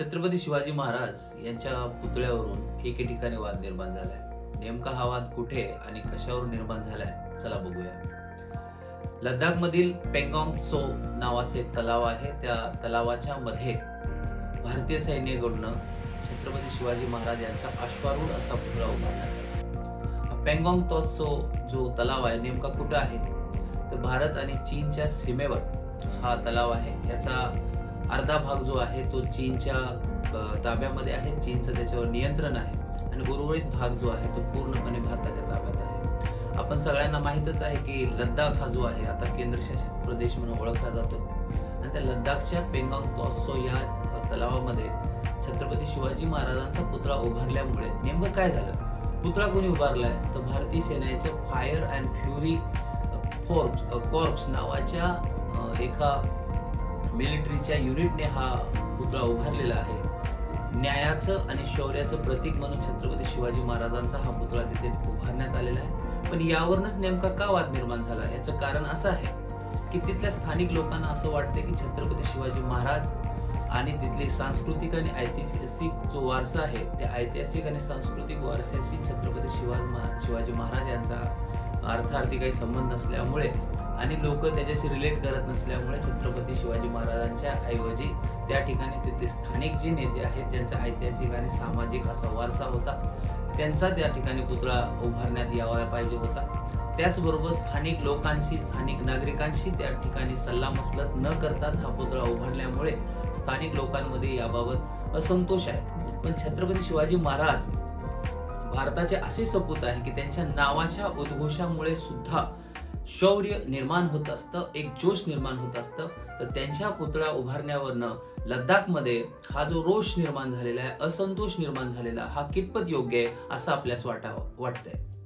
छत्रपती शिवाजी महाराज यांच्या पुतळ्यावरून एके ठिकाणी वाद निर्माण झालाय. नेमका हा वाद कुठे आणि कशावर निर्माण झालाय चला बघूया. लडाख मधील पेंगॉंग सो नावाचे तलाव आहे. त्या तलावाच्या मध्ये भारतीय सैन्याकडून छत्रपती शिवाजी महाराज यांचा अश्वारूढ असा पुतळा उभारण्यात आला. पेंगॉंग तोत्सो जो तलाव आहे नेमका कुठं आहे? तर भारत आणि चीनच्या सीमेवर हा तलाव आहे. याचा अर्धा भाग जो आहे तो चीनच्या ताब्यामध्ये आहे. चीनचं त्याच्यावर नियंत्रण आहे. आणि उर्वरित भाग जो आहे तो पूर्णपणे भारताच्या ताब्यात आहे. आपण सगळ्यांना माहितच आहे की लद्दाख हा जो आहे आता केंद्रशासित प्रदेश म्हणून ओळखला जातो. आणि त्या लद्दाखच्या पेंगॉंग तॉसो या तलावामध्ये छत्रपती शिवाजी महाराजांचा पुतळा उभारल्यामुळे नेमकं काय झालं? पुतळा कोणी उभारलाय? तर भारतीय सेनेचे फायर अँड फ्युरी फोर्ब कॉर्प्स नावाच्या एका मिलिटरीच्या युनिटने हा पुतळा उभारलेला आहे. न्यायाचं आणि शौर्याचं प्रतीक म्हणून छत्रपती शिवाजी महाराजांचा हा पुतळा तिथे उभारण्यात आलेला आहे. पण यावरूनच नेमका का वाद निर्माण झाला? याचं कारण असं आहे की तिथल्या स्थानिक लोकांना असं वाटतं की छत्रपती शिवाजी महाराज आणि तिथली सांस्कृतिक आणि ऐतिहासिक जो वारसा आहे त्या ऐतिहासिक आणि सांस्कृतिक वारशाशी छत्रपती शिवाजी शिवाजी महाराज यांचा अर्थार्थी काही संबंध नसल्यामुळे आणि लोक त्याच्याशी रिलेट करत नसल्यामुळे छत्रपती शिवाजी महाराजांच्या ऐवजी त्या ठिकाणी तिथले स्थानिक जे नेते आहेत ज्यांचा ऐतिहासिक आणि सामाजिक असा वारसा होता. त्यांचा त्या ठिकाणी पुतळा उभारण्यात यावा पाहिजे होता. त्याचबरोबर स्थानिक लोकांशी स्थानिक नागरिकांशी त्या ठिकाणी सल्ला मसलत न करताच हा पुतळा उभारल्यामुळे स्थानिक लोकांमध्ये याबाबत असंतोष आहे. पण छत्रपती शिवाजी महाराज भारताचे असे सपूत आहे की त्यांच्या नावाच्या उद्घोषामुळे सुद्धा शौर्य निर्माण होत असतं एक जोश निर्माण होत असतं. तर त्यांच्या पुतळा उभारण्यावरनं लद्दाखमध्ये हा जो रोष निर्माण झालेला आहे असंतोष निर्माण झालेला हा कितपत योग्य आहे असं आपल्यास वाटा वाटतंय.